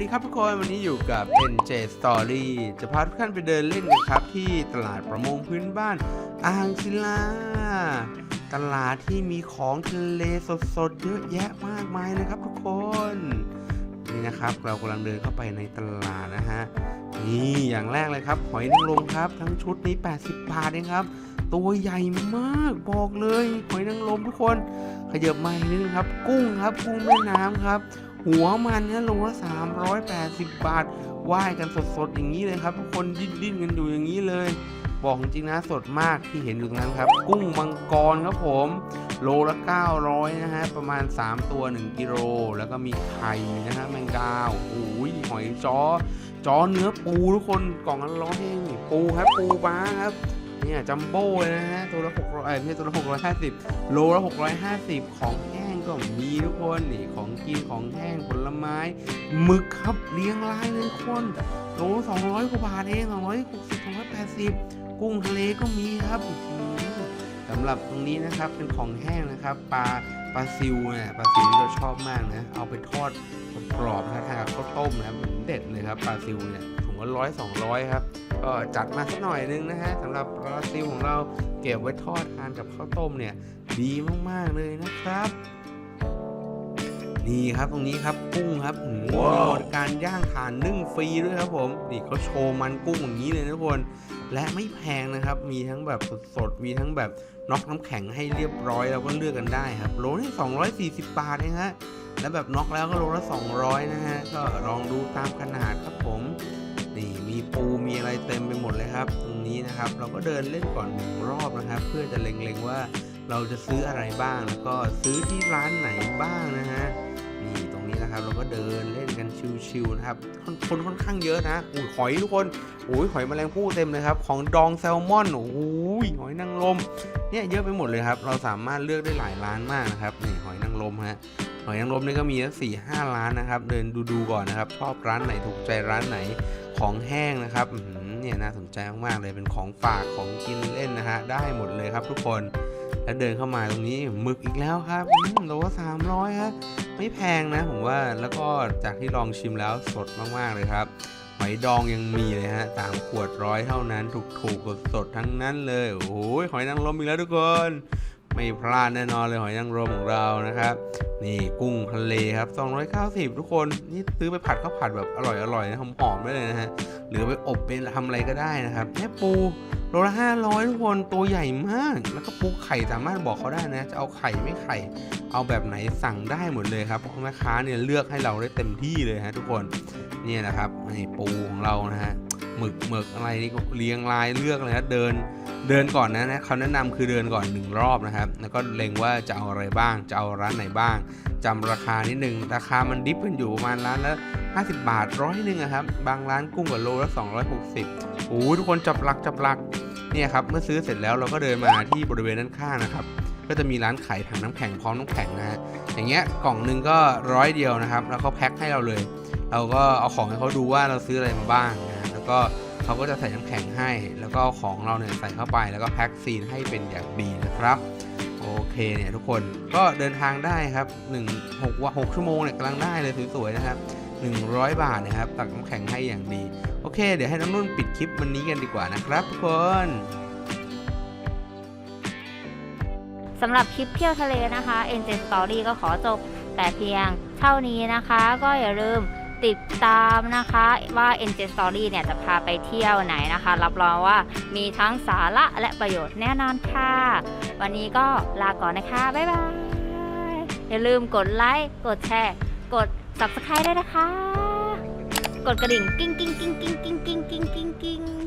ดีครับทุกคนวันนี้อยู่กับ NJ Story จะพาทุกท่านไปเดินเล่นกันครับ ที่ตลาดประมงพื้นบ้านอ่างศิลา ตลาดที่มีของทะเลสดๆ เยอะแยะมากมายเลยครับทุกคน นี่นะครับเรากำลังเดินเข้าไปในตลาดนะฮะ นี่อย่างแรกเลยครับ หอยนางรมครับ ทั้งชุดนี้ 80 บาทเองครับ ตัวใหญ่มากบอกเลย หอยนางรมทุกคน ขยับมาอีกนิดนึงครับ กุ้งครับ กุ้งแม่น้ำครับ หัวมันเนี่ยโลละ380 บาทว่ายกันสดๆอย่างนี้เลยครับทุกคนดิ้นๆกันอยู่อย่างนี้เลย บอกจริงนะสดมากที่เห็นอยู่ตรงนั้นครับ กุ้งมังกรครับผม โลละ 900 นะฮะ ประมาณ 3 ตัว 1 กิโล แล้วก็มีไข่นะฮะแมงดาโอ้ยหอยจ้อจ้อเนื้อปูทุกคนกล่องละร้อยเองปูครับปูม้าครับเนี่ยจัมโบ้เลยนะฮะตัวละ600เอ้ยไม่ใช่ตัวละ650 โลละ650 ของแห้ง ก็มีทุกคนนี่ของกินของแห้งผลไม้หมึกครับเลี้ยงรายเลยคนโลละ200กว่าบาทเอง260 280กุ้งทะเลก็มีครับสำหรับตรงนี้นะครับเป็นของแห้งนะครับปลาปลาซิวเนี่ยปลาซิวที่เราชอบมากนะเอาไปทอดกรอบนะทานกับข้าวต้มนะเด็ดเลยครับปลาซิวเนี่ยถุงละร้อยสองร้อยครับก็จัดมาสักหน่อยนึงนะฮะสำหรับปลาซิลของเราเก็บไว้ทอดทานกับข้าวต้มเนี่ยดีมากๆเลยนะครับ นี่ครับตรงนี้ครับกุ้งครับอืมว้าวบริการย่างถ่านนึ่งฟรีด้วยครับผมนี่เขาโชว์มันกุ้งอย่างนี้เลยนะทุกคน และไม่แพงนะครับ มีทั้งแบบสดๆมีทั้งแบบน็อกน้ำแข็งให้เรียบร้อยแล้วก็เลือกกันได้ครับโลนี่240 บาทเองฮะแล้วแบบน็อกแล้วก็โลละ 200 นะฮะก็ลองดูตามขนาดครับผมนี่มีปูมีอะไรเต็มไปหมดเลยครับ ตรงนี้นะครับ เราก็เดินเล่นก่อนหนึ่งรอบนะครับ เพื่อจะเล็งๆว่า เราจะซื้ออะไรบ้าง แล้วก็ซื้อที่ร้านไหนบ้างนะฮะนี่ตรงนี้นะครับเราก็เดินเล่นกันชิวๆนะครับคนคนค่อนข้างเยอะนะอุ้ยหอยทุกคนโอ้ยหอยแมลงภู่เต็มเลยครับ ของดองแซลมอนโอ้ยหอยนางรมเนี่ยเยอะไปหมดเลยครับ เราสามารถเลือกได้หลายร้านมากนะครับนี่หอยนางรมฮะหอยนางรมนี่ก็มีทั้งสี่ห้าร้านนะครับ เดินดูๆก่อนนะครับ ชอบร้านไหนถูกใจร้านไหนของแห้งนะครับเนี่ยน่าสนใจมากๆเลยเป็นของฝากของกินเล่นนะฮะได้หมดเลยครับทุกคน แล้วเดินเข้ามาตรงนี้หมึกอีกแล้วครับอืมโลละสามร้อยครับไม่แพงนะผมว่าแล้วก็จากที่ลองชิมแล้วสดมากๆเลยครับหอยดองยังมีเลยฮะสามขวดร้อยเท่านั้น ถูกๆสดๆทั้งนั้นเลยโอ้โหหอยนางรมอีกแล้วทุกคนไม่พลาดแน่นอนเลยหอยนางรมของเรานะครับ นี่กุ้งทะเลครับ 290 ทุกคนนี่ซื้อไปผัดข้าวผัดแบบอร่อยๆนะหอมๆได้เลยนะฮะหรือไปอบเป็นทำอะไรก็ได้นะครับแม่ปู โลละ500ทุกคนตัวใหญ่มาก แล้วก็ปูไข่สามารถบอกเขาได้นะ จะเอาไข่ไม่ไข่ เอาแบบไหนสั่งได้หมดเลยครับเพราะแม่ค้าเนี่ยเลือกให้เราได้เต็มที่เลยฮะทุกคนเนี่ยนะครับนี่ปูของเรานะฮะหมึกหมึกอะไรนี่ก็เรียงรายเลือกเลยนะเดินเดินก่อนนะนะเขาแนะนำคือเดินก่อนหนึ่งรอบนะครับ แล้วก็เล็งว่าจะเอาอะไรบ้าง จะเอาร้านไหนบ้างจำราคานิดนึง ราคามันดิฟกันอยู่ประมาณร้านละ50 บาทร้อยหนึ่งอะครับ บางร้านกุ้งกับโลละ260 โอ้ทุกคนจับหลักจับหลักเนี่ยครับเมื่อซื้อเสร็จแล้วเราก็เดินมาที่บริเวณด้านข้างนะครับ ก็จะมีร้านขายถังน้ำแข็งพร้อมน้ำแข็งนะฮะอย่างเงี้ยกล่องหนึงก็ร้อยเดียวนะครับ แล้วเขาแพ็คให้เราเลย เราก็เอาของให้เขาดูว่าเราซื้ออะไรมาบ้างนะแล้วก็เขาก็จะใส่น้ำแข็งให้ แล้วก็ของเราเนี่ยใส่เข้าไปแล้วก็แพ็คซีนให้เป็นอย่างดีนะครับโอเคเนี่ยทุกคนก็เดินทางได้ครับ1 6ว่า6ชั่วโมงเนี่ยกำลังได้เลยสวยๆนะครับ 100 บาทนะครับ ตักน้ำแข็งให้อย่างดี โอเค เดี๋ยวให้น้องนุ่นปิดคลิปวันนี้กันดีกว่านะครับทุกคนสำหรับคลิปเที่ยวทะเลนะคะ NJ Story ก็ขอจบแต่เพียงเท่านี้นะคะ ก็อย่าลืมติดตามนะคะว่า NJ Story เนี่ยจะพาไปเที่ยวไหนนะคะ รับรองว่ามีทั้งสาระและประโยชน์แน่นอนค่ะ วันนี้ก็ลาก่อนนะคะ บ๊ายบาย อย่าลืมกดไลค์ กดแชร์ กด Subscribe ด้วยนะคะ กดกระดิ่ง กิ้งกิ้งกิ้งกิ้งกิ้งกิ้งกิ้งกิ้งกิ้ง